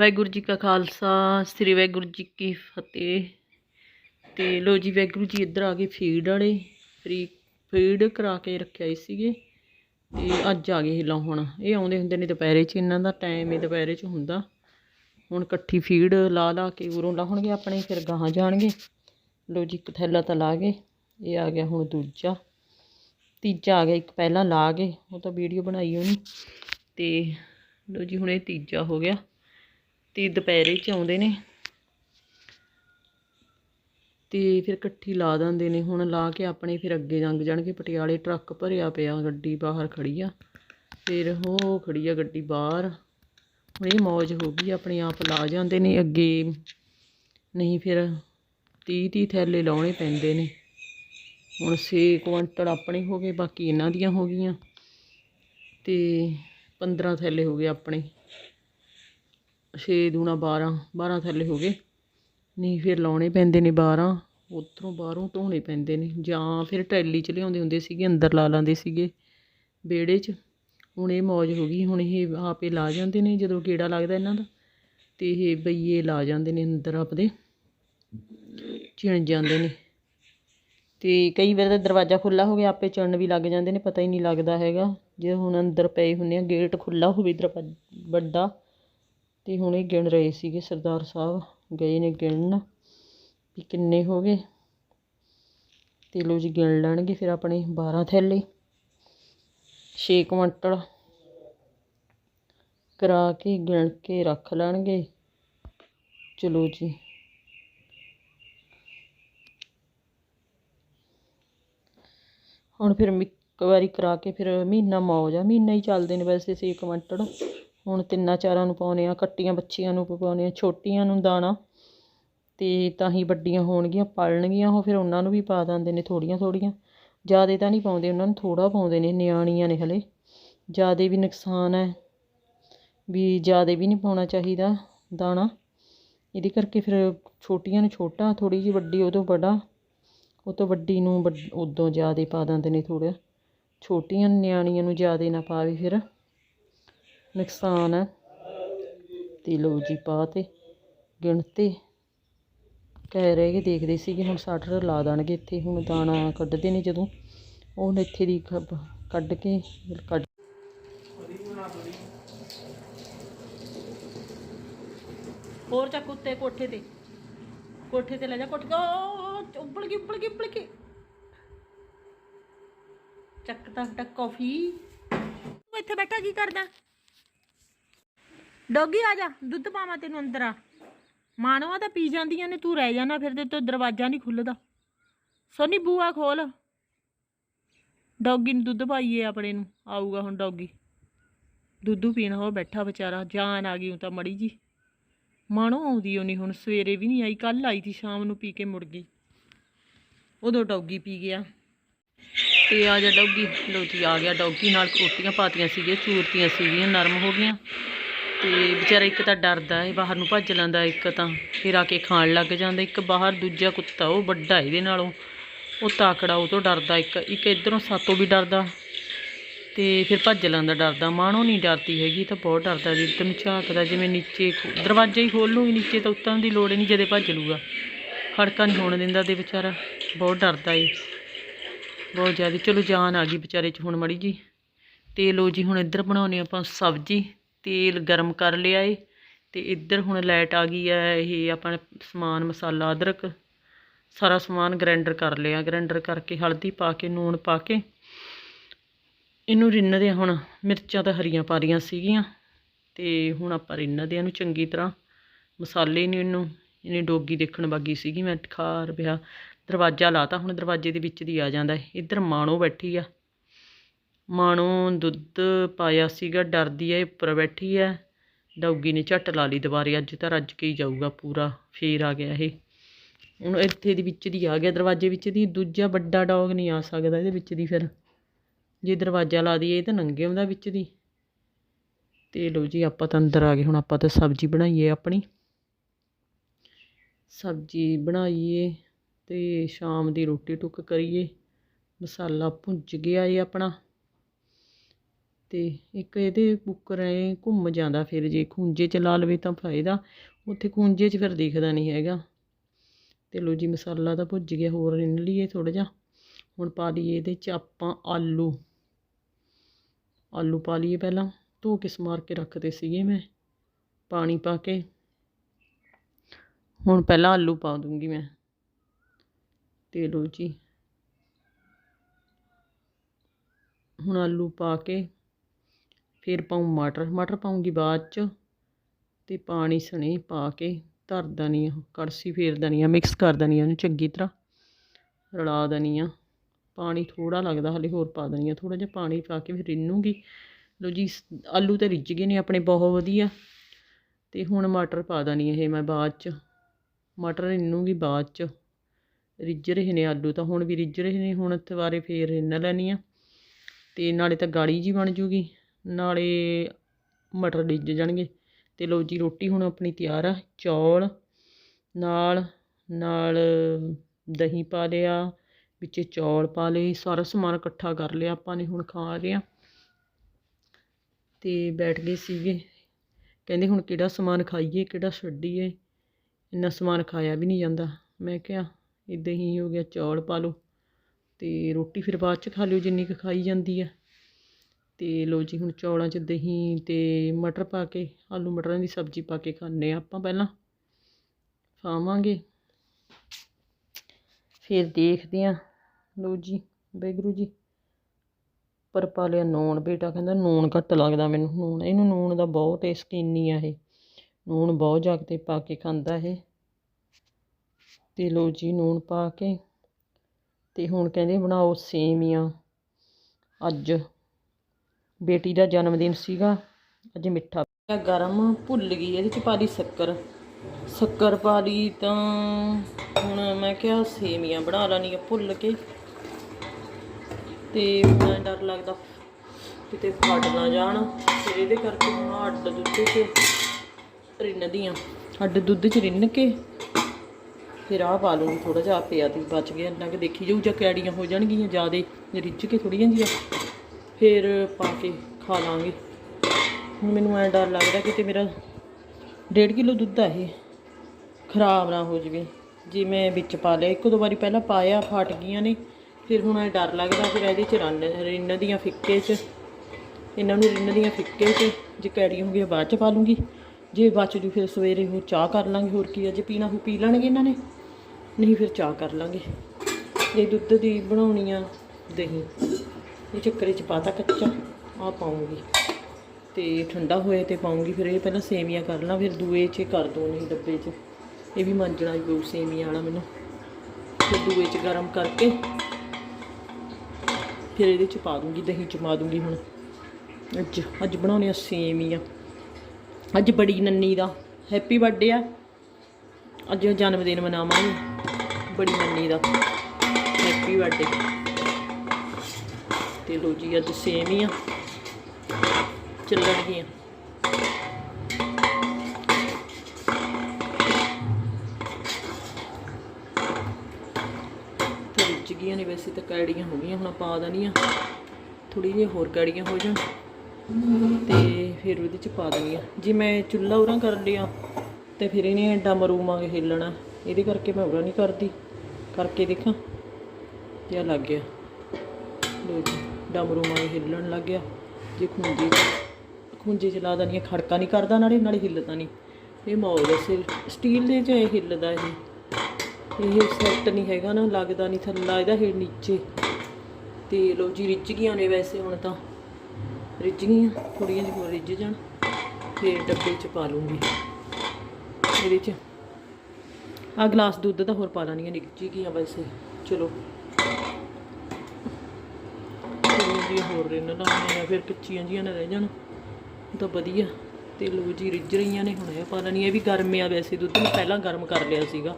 ਵਾਹਿਗੁਰੂ ਜੀ ਕਾ ਖਾਲਸਾ, ਸ੍ਰੀ ਵਾਹਿਗੁਰੂ ਜੀ ਕੀ ਫਤਿਹ। ਤੇ ਲੋ ਜੀ, ਵਾਹਿਗੁਰੂ ਜੀ ਇੱਧਰ ਆ ਗਏ ਫੀਡ ਵਾਲੇ। ਫਰੀ, ਫੀਡ ਕਰਾ ਕੇ ਰੱਖਿਆ ਹੀ ਸੀਗੇ। ਤੇ ਅੱਜ ਆ ਗਏ ਇਹ ਹੁਣ। ਇਹ ਆਉਂਦੇ ਹੁੰਦੇ ਨੇ ਦੁਪਹਿਰੇ 'ਚ, ਇਹਨਾਂ ਦਾ ਟਾਈਮ ਹੀ ਦੁਪਹਿਰੇ 'ਚ ਹੁੰਦਾ। ਹੁਣ ਇਕੱਠੀ ਫੀਡ ਲਾ ਲਾ ਕੇ ਉਰੋਂ ਲਾਉਣਗੇ ਆਪਣੇ, ਫਿਰ ਗਾਹਾਂ ਜਾਣਗੇ। ਲੋ ਜੀ, ਇੱਕ ਥੈਲਾ ਤਾਂ ਲਾ ਗਏ। ਇਹ ਆ ਗਿਆ ਹੁਣ ਦੂਜਾ। ਤੀਜਾ ਆ ਗਿਆ, ਇੱਕ ਪਹਿਲਾਂ ਲਾ ਗਏ। ਉਹ ਤਾਂ ਵੀਡੀਓ ਬਣਾਈ ਉਹਨੇ ਤੇ ਲੋ ਜੀ, ਹੁਣ ਇਹ ਤੀਜਾ ਹੋ ਗਿਆ। ਤੇ ਦੁਪਹਿਰੇ ਚ ਆਉਂਦੇ ਨੇ। ਤੇ ਫਿਰ ਇਕੱਠੀ ਲਾ ਦਿੰਦੇ ਨੇ। ਹੁਣ ਲਾ ਕੇ ਆਪਣੇ ਫਿਰ ਅੱਗੇ ਜੰਗ ਜਾਣਗੇ। ਪਟਿਆਲੇ ਟਰੱਕ ਭਰਿਆ ਪਿਆ, ਗੱਡੀ ਬਾਹਰ ਖੜੀ ਆ। ਫਿਰ ਉਹ ਖੜੀ ਆ ਗੱਡੀ ਬਾਹਰ। ਹੁਣ ਇਹ ਮੌਜ ਹੋ ਗਈ, ਆਪਣੇ ਆਪ ਲਾ ਜਾਂਦੇ ਨੇ ਅੱਗੇ। ਨਹੀਂ ਫਿਰ 30 30 ਥੈਲੇ ਲਾਉਣੇ ਪੈਂਦੇ ਨੇ। ਹੁਣ 6 ਕੁਆਂਟਲ ਆਪਣੇ ਹੋ ਗਏ, ਬਾਕੀ ਇਹਨਾਂ ਦੀਆਂ ਹੋ ਗਈਆਂ। ਤੇ 15 ਥੈਲੇ ਹੋ ਗਏ ਆਪਣੇ। 6 ਦੂਣਾ 12 12 ਥੱਲੇ ਹੋ ਗਏ। ਨਹੀਂ, ਫਿਰ ਲਾਉਣੇ ਪੈਂਦੇ ਨੇ 12 ਉੱਧਰੋਂ ਬਾਹਰੋਂ ਧੋਣੇ ਪੈਂਦੇ ਨੇ। ਜਾਂ ਫਿਰ ਟਰੈਲੀ 'ਚ ਲਿਆਉਂਦੇ ਹੁੰਦੇ ਸੀਗੇ, ਅੰਦਰ ਲਾ ਲਾਂਦੇ ਸੀਗੇ ਵਿਹੜੇ 'ਚ। ਹੁਣ ਇਹ ਮੌਜ ਹੋ ਗਈ, ਹੁਣ ਇਹ ਆਪੇ ਲਾ ਜਾਂਦੇ ਨੇ, ਜਦੋਂ ਗੇੜਾ ਲੱਗਦਾ ਇਹਨਾਂ ਦਾ। ਤੇ ਇਹ ਬਈਏ ਲਾ ਜਾਂਦੇ ਨੇ ਅੰਦਰ ਆਪਦੇ। ਚਿਣ ਜਾਂਦੇ ਨੇ। ਤੇ ਕਈ ਵਾਰ ਤਾਂ ਦਰਵਾਜ਼ਾ ਖੁੱਲਾ ਹੋ ਗਿਆ, ਆਪੇ ਚੜਨ ਵੀ ਲੱਗ ਜਾਂਦੇ ਨੇ, ਪਤਾ ਹੀ ਨਹੀਂ ਲੱਗਦਾ ਹੈਗਾ। ਜੇ ਹੁਣ ਅੰਦਰ ਪਏ ਹੁੰਦੇ ਆ, ਗੇਟ ਖੁੱਲਾ ਹੋਵੇ ਦਰਵਾਜ਼ਾ ਵੱਡਾ ਤੇ ਹੁਣੇ ਗਿਣ ਰਹੇ ਸੀਗੇ ਸਰਦਾਰ ਸਾਹਿਬ, ਗਏ ਨੇ ਗਿਣਨ ਵੀ ਕਿੰਨੇ ਹੋ ਗਏ। ਤੇ ਲੋ ਜੀ ਗਿਣ ਲੈਣਗੇ ਫਿਰ ਆਪਣੇ 12 ਥੈਲੇ। 6 ਕੁਇੰਟਲ ਕਰਾ ਕੇ, ਗਿਣ ਕੇ ਰੱਖ ਲੈਣਗੇ। ਚਲੋ ਜੀ। ਹੁਣ ਫਿਰ ਇੱਕ ਵਾਰੀ ਕਰਾ ਕੇ ਫਿਰ ਮਹੀਨਾ ਮੌਜ ਆ, ਮਹੀਨਾ ਹੀ ਚੱਲਦੇ ਨੇ ਵੈਸੇ 6 ਕੁਇੰਟਲ ਹੁਣ ਤਿੰਨਾਂ ਚਾਰਾਂ ਨੂੰ ਪਾਉਂਦੇ ਆ ਕੱਟੀਆਂ ਬੱਚੀਆਂ ਨੂੰ ਪਾਉਣੇ ਆ ਛੋਟੀਆਂ ਨੂੰ ਦਾਣਾ ਅਤੇ ਤਾਂ ਹੀ ਵੱਡੀਆਂ ਹੋਣਗੀਆਂ, ਪਲਣਗੀਆਂ ਉਹ ਫਿਰ ਉਹਨਾਂ ਨੂੰ ਵੀ ਪਾ ਦਿੰਦੇ ਨੇ ਥੋੜ੍ਹੀਆਂ ਥੋੜ੍ਹੀਆਂ। ਜ਼ਿਆਦਾ ਤਾਂ ਨਹੀਂ ਪਾਉਂਦੇ, ਉਹਨਾਂ ਨੂੰ ਥੋੜ੍ਹਾ ਪਾਉਂਦੇ ਨੇ, ਨਿਆਣੀਆਂ ਨੇ ਹਲੇ। ਜ਼ਿਆਦਾ ਵੀ ਨੁਕਸਾਨ ਹੈ ਵੀ ਜ਼ਿਆਦਾ ਵੀ ਨਹੀਂ ਪਾਉਣਾ ਚਾਹੀਦਾ ਦਾਣਾ। ਇਹਦੇ ਕਰਕੇ ਫਿਰ ਛੋਟੀਆਂ ਨੂੰ ਛੋਟਾ, ਥੋੜ੍ਹੀ ਜਿਹੀ ਵੱਡੀ ਉਹ ਤੋਂ ਬੜਾ ਉਹ ਤੋਂ ਵੱਡੀ ਨੂੰ ਵੱਡ- ਉਦੋਂ ਜ਼ਿਆਦਾ ਪਾ ਦਿੰਦੇ ਨੇ ਥੋੜ੍ਹਾ। ਛੋਟੀਆਂ ਨਿਆਣੀਆਂ ਨੂੰ ਜ਼ਿਆਦਾ ਨਾ ਪਾਵੇ ਫਿਰ। ਨੁਕਸਾਨ ਹੈ। ਤੇ ਲਓ ਜੀ ਪਾ ਤੇ ਗਿਣਤੇ। ਕਹਿ ਰਹੇ ਕਿ ਦੇਖਦੇ ਸੀਗੇ ਹੁਣ ਸਾਟਰ ਲਾ ਦੇਣਗੇ ਇੱਥੇ, ਹੁਣ ਦਾਣਾ ਕੱਢਦੇ ਨੇ ਜਦੋਂ। ਉਹ ਇੱਥੇ ਦੀ ਕੱਢ ਕੇ ਕੱਢ ਹੋਰ ਚੱਕ ਉੱਤੇ ਕੋਠੇ ਤੇ। ਕੋਠੇ ਤੇ ਲੈ ਜਾ, ਕੋਠੇ ਉਹ ਉੱਬਲ ਗਈ ਉੱਬਲ ਗਈ ਉੱਬਲ ਗਈ ਚੱਕ ਤੱਕ ਟੱਕ ਕਾਫੀ। ਇੱਥੇ ਬੈਠਾ ਕੀ ਕਰਦਾ? ਡੋਗੀ, ਆ ਜਾ। ਦੁੱਧ ਪਾਵਾਂ ਤੈਨੂੰ ਅੰਦਰ ਆ। ਮਾਨਵਾ ਤਾਂ ਪੀ ਜਾਂਦੀਆਂ ਨੇ, ਤੂੰ ਰਹਿ ਜਾਣਾ ਫਿਰ ਤੇ ਤੋਂ ਦਰਵਾਜ਼ਾ ਨਹੀਂ ਖੁੱਲਦਾ। ਸੋਨੀ ਬੂਆ ਖੋਲ। ਡੋਗੀ ਨੂੰ ਦੁੱਧ ਪਾਈਏ ਆਪਣੇ ਨੂੰ, ਆਊਗਾ ਹੁਣ ਡੋਗੀ। ਦੁੱਧੂ ਪੀਣ ਹੋ ਬੈਠਾ ਵਿਚਾਰਾ, ਜਾਨ ਆ ਗਈ ਉਹ ਤਾਂ ਮੜੀ ਜੀ। ਮਾਣੋ ਆਉਂਦੀ ਉਹ ਨਹੀਂ ਹੁਣ, ਸਵੇਰੇ ਵੀ ਨਹੀਂ ਆਈ ਕੱਲ ਆਈ ਸੀ, ਸ਼ਾਮ ਨੂੰ ਪੀ ਕੇ ਮੁੜ ਗਈ। ਉਦੋਂ ਡੌਗੀ ਪੀ ਗਿਆ। ਤੇ ਆ ਜਾ ਡੌਗੀ ਲੋ ਆ ਗਿਆ ਡੌਗੀ ਨਾਲ ਰੋਟੀਆਂ ਪਾਤੀਆਂ ਸੀਗੀਆਂ, ਚੂਰਤੀਆਂ ਸੀਗੀਆਂ, ਨਰਮ ਹੋ ਗਈਆਂ। ਤੇ ਵਿਚਾਰਾ ਇੱਕ ਤਾਂ ਡਰਦਾ ਹੈ, ਬਾਹਰ ਨੂੰ ਭੱਜ ਲੈਂਦਾ ਇੱਕ ਤਾਂ, ਫਿਰ ਆ ਕੇ ਖਾਣ ਲੱਗ ਜਾਂਦਾ। ਇੱਕ ਬਾਹਰ ਦੂਜਾ ਕੁੱਤਾ, ਉਹ ਵੱਡਾ ਇਹਦੇ ਨਾਲੋਂ। ਉਹ ਤਾਕੜਾ, ਉਹ ਤੋਂ ਡਰਦਾ ਇੱਕ ਇੱਕ ਇਧਰੋਂ ਸਾਤੋਂ ਵੀ ਡਰਦਾ। ਤੇ ਫਿਰ ਭੱਜ ਲੈਂਦਾ ਡਰਦਾ। ਮਾਣੋ ਨਹੀਂ ਡਰਦੀ ਹੈਗੀ, ਤਾਂ ਬਹੁਤ ਡਰਦਾ ਜੀ। ਤੈਨੂੰ ਝਾਕਦਾ ਜਿਵੇਂ ਨੀਚੇ ਦਰਵਾਜ਼ਾ ਹੀ ਖੋਲ ਲੂਗੀ ਨੀਚੇ, ਤਾਂ ਉਤਰਨ ਦੀ ਲੋੜ ਹੀ ਨਹੀਂ ਜਦੇ ਭੱਜ ਲੂਗਾ। ਖੜਕਾ ਨਹੀਂ ਹੋਣ ਦਿੰਦਾ ਤੇ ਵਿਚਾਰਾ ਬਹੁਤ ਡਰਦਾ ਏ। ਬਹੁਤ ਜ਼ਿਆਦਾ। ਚਲੋ ਜਾਨ ਆ ਗਈ ਵਿਚਾਰੇ 'ਚ ਹੁਣ ਮੜੀ ਜੀ ਤੇ ਲੋ ਜੀ, ਹੁਣ ਇੱਧਰ ਬਣਾਉਣੇ ਆਪਾਂ ਸਬਜ਼ੀ। ਤੇਲ ਗਰਮ ਕਰ ਲਿਆ ਏ ਤੇ ਇੱਧਰ ਹੁਣ ਲਾਈਟ ਆ ਗਈ ਹੈ, ਇਹ ਆਪਾਂ ਸਮਾਨ ਮਸਾਲਾ, ਅਦਰਕ ਸਾਰਾ ਸਮਾਨ ਗ੍ਰਾਈਂਡਰ ਕਰ ਲਿਆ ਗ੍ਰਾਈਂਡਰ ਕਰਕੇ ਹਲਦੀ ਪਾ ਕੇ, ਨੂਣ ਪਾ ਕੇ ਇਹਨੂੰ ਰਿੰਨਦੇ ਆ ਹੁਣ ਮਿਰਚਾਂ ਤਾਂ ਹਰੀਆਂ ਪਾ ਰਹੀਆਂ ਸੀਗੀਆਂ ਤੇ ਹੁਣ ਆਪਾਂ ਰਿੰਨਦੇ ਆ ਇਹਨੂੰ ਚੰਗੀ ਤਰ੍ਹਾਂ ਮਸਾਲੇ ਨੂੰ ਇਹਨੂੰ, ਇਹਨੇ ਡੋਗੀ ਦੇਖਣ ਬਾਗੀ ਸੀਗੀ ਮੈਂ, ਖਾਰ ਪਿਆ, ਦਰਵਾਜ਼ਾ ਲਾਤਾ, ਹੁਣ ਦਰਵਾਜ਼ੇ ਦੇ ਵਿੱਚ ਦੀ ਆ ਜਾਂਦਾ ਹੈ। ਇੱਧਰ ਮਾਣੋ ਬੈਠੀ ਆ ਮਾਣੋ ਦੁੱਧ ਪਾਇਆ ਸੀਗਾ, ਡਰਦੀ ਐ, ਉੱਪਰ ਬੈਠੀ ਹੈ ਡੌਗੀ ਨੇ ਝੱਟ ਲਾ ਲਈ ਦੁਬਾਰੇ, ਅੱਜ ਤਾਂ ਰੱਜ ਕੇ ਹੀ ਜਾਊਗਾ ਪੂਰਾ, ਫੇਰ ਆ ਗਿਆ ਇਹ। ਹੁਣ ਇੱਥੇ ਦੀ ਵਿੱਚ ਦੀ ਆ ਗਿਆ, ਦਰਵਾਜ਼ੇ ਵਿੱਚ ਦੀ, ਦੂਜਾ ਵੱਡਾ ਡੌਗ ਨਹੀਂ ਆ ਸਕਦਾ ਇਹਦੇ ਵਿੱਚ ਦੀ ਫਿਰ। ਜੇ ਦਰਵਾਜ਼ਾ ਲਾ ਦਈਏ ਤਾਂ ਨੰਗੇ ਆਉਂਦਾ ਵਿੱਚ ਦੀ। ਤੇ ਲਓ ਜੀ, ਆਪਾਂ ਤਾਂ ਅੰਦਰ ਆ ਗਏ, ਹੁਣ ਆਪਾਂ ਤਾਂ ਸਬਜ਼ੀ ਬਣਾਈਏ ਆਪਣੀ। ਸਬਜ਼ੀ ਬਣਾਈਏ ਤੇ ਸ਼ਾਮ ਦੀ ਰੋਟੀ ਟੁੱਕ ਕਰੀਏ। ਮਸਾਲਾ ਭੁੰਜ ਗਿਆ ਏ ਆਪਣਾ। ਅਤੇ ਇੱਕ ਇਹਦੇ ਕੁੱਕਰ ਐ ਘੁੰਮ ਜਾਂਦਾ ਫਿਰ ਜੇ ਖੂੰਜੇ ਚ ਲਾ ਲਵੇ ਤਾਂ ਫਾਇਦਾ, ਉੱਥੇ ਖੂੰਜੇ ਚ ਫਿਰ ਦਿਖਦਾ ਨਹੀਂ ਹੈਗਾ। ਅਤੇ ਲੋ ਜੀ ਮਸਾਲਾ ਤਾਂ ਭੁੱਜ ਗਿਆ, ਹੋਰ ਰਿੰਨ ਲਈਏ ਥੋੜ੍ਹਾ ਜਿਹਾ। ਹੁਣ ਪਾ ਲਈਏ ਇਹਦੇ ਚ ਆਪਾਂ ਆਲੂ। ਆਲੂ ਪਾ ਲਈਏ ਪਹਿਲਾਂ, ਧੋ ਕੇ ਸਮਾਰ ਕੇ ਰੱਖਦੇ ਸੀਗੇ ਮੈਂ, ਪਾਣੀ ਪਾ ਕੇ। ਹੁਣ ਪਹਿਲਾਂ ਆਲੂ ਪਾ ਦੂੰਗੀ ਮੈਂ। ਤੇ ਲੋ ਜੀ। ਹੁਣ ਆਲੂ ਪਾ ਕੇ ਫਿਰ ਪਾਉਂ ਮਟਰ ਮਟਰ ਪਾਉਂਗੀ ਬਾਅਦ ਚ ਤੇ ਪਾਣੀ ਸਣੇ ਪਾ ਕੇ ਧਰ ਦਣੀ ਆ ਕੜਸੀ ਫੇਰ ਦਣੀ ਆ ਮਿਕਸ ਕਰ ਦਣੀ ਆ ਉਹਨੂੰ ਚੰਗੀ ਤਰ੍ਹਾਂ, ਰਲਾ ਦਣੀ ਆ। ਪਾਣੀ ਥੋੜਾ ਲੱਗਦਾ ਹਲੇ ਹੋਰ ਪਾ ਦਣੀ ਆ ਥੋੜਾ ਜਿਹਾ ਪਾਣੀ ਪਾ ਕੇ ਫਿਰ ਰਿੰਨੂਗੀ। ਲੋ ਜੀ, ਆਲੂ ਤਾਂ ਰਿੱਝ ਗਏ ਨੇ ਆਪਣੇ, ਬਹੁਤ ਵਧੀਆ। ਤੇ ਹੁਣ ਮਟਰ ਪਾ ਦਣੀ ਇਹ ਮੈਂ ਬਾਅਦ ਚ, ਮਟਰ ਰਿੰਨੂਗੀ ਬਾਅਦ ਚ। ਰਿੱਝ ਰਹੇ ਨੇ ਆਲੂ ਤਾਂ ਹੁਣ ਵੀ ਰਿੱਝ ਰਹੇ ਨੇ, ਹੁਣ ਦੁਬਾਰੇ ਫੇਰ ਰਿੰਨ ਲੈਣੀ ਆ। ਤੇ ਨਾਲੇ ਤਾਂ ਗਾੜੀ ਜੀ ਬਣ ਜੂਗੀ। ਨਾਲੇ ਮਟਰ ਰਿੱਝ ਜਾਣਗੇ। ਤੇ ਲਓ ਜੀ, ਰੋਟੀ ਹੁਣ ਆਪਣੀ ਤਿਆਰ ਆ, ਚੌਲ, ਨਾਲ ਨਾਲ ਦਹੀਂ ਪਾ ਲਿਆ, ਵਿੱਚ ਚੌਲ ਪਾ ਲਏ, ਸਾਰਾ ਸਮਾਨ ਇਕੱਠਾ ਕਰ ਲਿਆ ਆਪਾਂ ਨੇ, ਹੁਣ ਖਾ ਰਹੇ ਆ ਤੇ ਬੈਠ ਗਏ ਸੀਗੇ। ਕਹਿੰਦੇ ਹੁਣ ਕਿਹੜਾ ਸਮਾਨ ਖਾਈਏ, ਕਿਹੜਾ ਛੱਡੀਏ? ਇੰਨਾ ਸਮਾਨ ਖਾਇਆ ਵੀ ਨਹੀਂ ਜਾਂਦਾ। ਮੈਂ ਕਿਹਾ, ਇਦਾਂ ਹੀ ਹੋ ਗਿਆ, ਚੌਲ ਪਾ ਲਓ। ਤੇ ਰੋਟੀ ਫਿਰ ਬਾਅਦ ਚ ਖਾ ਲਿਓ, ਜਿੰਨੀ ਕੁ ਖਾਈ ਜਾਂਦੀ ਆ। ਤੇ ਲੋ ਜੀ, ਹੁਣ ਚੌਲਾਂ 'ਚ ਦਹੀਂ ਤੇ ਮਟਰ ਪਾ ਕੇ, ਆਲੂ ਮਟਰਾਂ ਦੀ ਸਬਜ਼ੀ ਪਾ ਕੇ ਖਾਂਦੇ ਆ ਆਪਾਂ ਪਹਿਲਾਂ। ਖਾਵਾਂਗੇ। ਫਿਰ ਦੇਖਦੇ ਆ ਲੋ ਜੀ ਬੈਗਰੂ ਜੀ। ਪਰ ਪਾ ਲਿਆ ਨੂਣ, ਬੇਟਾ ਕਹਿੰਦਾ ਨੂਣ ਘੱਟ ਲੱਗਦਾ ਮੈਨੂੰ। ਨੂਣ, ਇਹਨੂੰ ਨੂਣ ਦਾ ਬਹੁਤ ਸ਼ਕੀਨੀ ਆ ਇਹ। ਨੂਣ ਬਹੁਤ ਜਾ 'ਤੇ ਪਾ ਕੇ ਖਾਂਦਾ ਇਹ। ਤੇ ਲੋ ਜੀ, ਨੂਣ ਪਾ ਕੇ। ਤੇ ਹੁਣ ਕਹਿੰਦੇ ਬਣਾਓ ਸੇਵੀਆਂ। ਅੱਜ ਬੇਟੀ ਦਾ ਜਨਮ ਦਿਨ ਸੀਗਾ, ਅੱਜ ਮਿੱਠਾ। ਗਰਮ ਭੁੱਲ ਗਈ, ਇਹਦੇ ਚ ਪਾ ਲਈ ਸ਼ੱਕਰ। ਸ਼ੱਕਰ ਪਾ ਲਈ ਤਾਂ ਹੁਣ ਮੈਂ ਕਿਹਾ ਸੇਵੀਆਂ ਬਣਾ ਲੈਣੀਆਂ ਭੁੱਲ ਕੇ। ਤੇ ਮੈਨੂੰ ਡਰ ਲੱਗਦਾ ਕਿਤੇ ਫਟ ਨਾ ਜਾਣ, ਫਿਰ ਇਹਦੇ ਕਰਕੇ ਹੁਣ ਅੱਡ ਦੁੱਧ 'ਚ ਰਿੰਨਦੀਆਂ ਅੱਡ ਦੁੱਧ 'ਚ ਰਿੰਨ ਕੇ ਫਿਰ ਆਹ ਪਾ ਲੂੰਗੀ ਥੋੜਾ ਜਿਹਾ ਪਿਆ ਤੇ ਬਚ ਗਿਆ। ਇੰਨਾ ਕਿ ਦੇਖੀ ਜਾਊ ਜਾਂ ਕੈੜੀਆਂ ਹੋ ਜਾਣਗੀਆਂ ਜ਼ਿਆਦੇ ਰਿੱਝ ਕੇ ਥੋੜੀਆਂ ਜੀਆਂ ਫਿਰ ਪਾ ਕੇ ਖਾ ਲਾਂਗੇ। ਹੁਣ ਮੈਨੂੰ ਐ ਡਰ ਲੱਗਦਾ ਕਿਤੇ ਮੇਰਾ ਡੇਢ ਕਿਲੋ ਦੁੱਧ ਆ ਇਹ, ਖਰਾਬ ਨਾ ਹੋ ਜਵੇ। ਜੇ ਮੈਂ ਵਿੱਚ ਪਾ ਲਿਆ, ਇੱਕ ਦੋ ਵਾਰੀ ਪਹਿਲਾਂ ਪਾਇਆ, ਫਟ ਗਈਆਂ ਨੇ, ਫਿਰ ਹੁਣ ਐ ਡਰ ਲੱਗਦਾ ਫਿਰ ਇਹਦੇ ਚ ਰੰਨ, ਰਿੰਨ ਦੀਆਂ ਫਿੱਕੇ ਚ, ਇਹਨਾਂ ਨੂੰ ਰਿੰਨ ਦੀਆਂ ਫਿੱਕੇ ਚ, ਜੇ ਕੈੜੀਆਂ ਹੋ ਗਈਆਂ ਬਾਅਦ ਚ ਪਾ ਲੂੰਗੀ। ਜੇ ਬਚ ਜੂ ਫਿਰ ਸਵੇਰੇ ਉਹ ਚਾਹ ਕਰ ਲਾਂਗੇ, ਹੋਰ ਕੀ ਆ, ਜੇ ਪੀਣਾ ਹੋ ਪੀ ਲੈਣਗੇ ਇਹਨਾਂ ਨੇ, ਨਹੀਂ ਫਿਰ ਚਾਹ ਕਰ ਲਾਂਗੇ। ਜੇ ਦੁੱਧ ਦੀ ਬਣਾਉਣੀ ਆ ਦਹੀਂ। ਇਹ ਚੱਕਰੇ ਚ ਪਾਤਾ ਕੱਚਾ ਆ ਪਾਉਂਗੀ। ਤੇ ਠੰਡਾ ਹੋਏ ਤੇ ਪਾਉਂਗੀ, ਫਿਰ ਇਹ ਪਹਿਲਾਂ ਸੇਵੀਆਂ ਕਰ ਲਾਂ, ਫਿਰ ਦੂਏ 'ਚ ਕਰ ਦੋ ਨਹੀਂ ਡੱਬੇ 'ਚ। ਇਹ ਵੀ ਮਾਂਜਣਾ ਪਊ ਸੇਵੀਆਂ ਵਾਲਾ ਮੈਨੂੰ। ਫਿਰ ਦੂਏ 'ਚ ਗਰਮ ਕਰਕੇ ਫਿਰ ਇਹਦੇ 'ਚ ਪਾ ਦੂੰਗੀ, ਦਹੀਂ 'ਚ ਪਾ ਦੂੰਗੀ ਹੁਣ। ਅੱਜ ਅੱਜ ਬਣਾਉਣੇ ਆ ਸੇਵੀਆਂ। ਅੱਜ ਬੜੀ ਨੰਨੀ ਦਾ। ਹੈਪੀ ਬਰਥਡੇ ਆ। ਅੱਜ ਜਨਮ ਦਿਨ ਮਨਾਵਾਂਗੇ। ਬੜੀ ਨੰਨੀ ਦਾ। ਹੈਪੀ ਬਰਥਡੇ ਤੇ ਲੋ ਜੀ, ਅੱਜ ਸੇਵੀਆਂ ਚੱਲਣਗੀਆਂ। ਤੇ ਗਈਆਂ ਨੇ ਵੈਸੇ ਤਾਂ ਕੈੜੀਆਂ ਹੋ ਗਈਆਂ, ਹੁਣ ਪਾ ਦੇਣੀਆਂ ਥੋੜੀ ਜਿਹੀ ਹੋਰ ਕੈੜੀਆਂ ਹੋ ਜਾਣ। ਤੇ ਫਿਰ ਉਹਦੇ ਚ ਪਾ ਦੇਣੀਆਂ। ਜੇ ਮੈਂ ਚੁੱਲ੍ਹਾ ਉਰਾਂ ਕਰ ਲਿਆ ਤੇ ਫਿਰ ਇਹਨੇ ਐਡਾ ਮਰੂਮਾਂਗੇ ਹਿੱਲਣਾ। ਇਹਦੇ ਕਰਕੇ ਮੈਂ ਉਰਾਂ ਨਹੀਂ ਕਰਦੀ। ਕਰਕੇ ਦੇਖਾਂ। ਤੇ ਲੱਗ ਗਿਆ। ਲੋ ਜੀ। ਡਮਰੂ ਮਾਂ ਹਿੱਲਣ ਲੱਗ ਗਿਆ। ਜੇ ਖੁੰਝੇ ਖੁੰਝੇ ਚਲਾ ਦਨੀਆਂ ਖੜਕਾ ਨਹੀਂ ਕਰਦਾ ਨਾਲੇ ਨਾਲੇ ਹਿੱਲਦਾ ਨਹੀਂ। ਇਹ ਮੌਲ ਸਿਰ ਸਟੀਲ ਦੇ ਚ ਇਹ ਹਿੱਲਦਾ ਇਹ। ਇਹ ਸੈੱਟ ਨਹੀਂ ਹੈਗਾ ਨਾ, ਲੱਗਦਾ ਨਹੀਂ ਥੱਲਾ ਇਹਦਾ ਹੇਠ ਨੀਚੇ। ਤੇ ਲੋ ਜੀ, ਰਿੱਝ ਗਈਆਂ ਨੇ ਵੈਸੇ ਹੁਣ ਤਾਂ। ਰਿੱਝ ਗਈਆਂ ਥੋੜੀਆਂ ਜਿਹੀਆਂ ਹੋਰ ਰਿੱਝ ਜਾਣ। ਫਿਰ ਡੱਬੇ ਚ ਪਾ ਲੂੰਗੀ। ਇਹਦੇ ਚ। ਆ ਗਲਾਸ ਦੁੱਧ ਦਾ ਹੋਰ ਪਾ ਲਾਂਗੀਆਂ ਰਿੱਝ ਗਈਆਂ ਵੈਸੇ। ਚਲੋ। ਥੋੜ੍ਹੀਆਂ ਜਿਹੀਆਂ ਹੋਰ ਰਿੰਨ ਲਾਉਣੀਆਂ ਆ, ਫਿਰ ਕੱਚੀਆਂ ਜੀਆਂ ਨਾ ਰਹਿ ਜਾਣ। ਤਾਂ ਵਧੀਆ। ਤੇ ਲੋ ਜੀ, ਰਿੱਝ ਰਹੀਆਂ ਨੇ ਹੁਣ, ਇਹ ਪਾ ਲੈਣੀ ਇਹ ਵੀ ਗਰਮ ਆ ਵੈਸੇ, ਦੁੱਧ ਨੂੰ ਪਹਿਲਾਂ ਗਰਮ ਕਰ ਲਿਆ ਸੀਗਾ।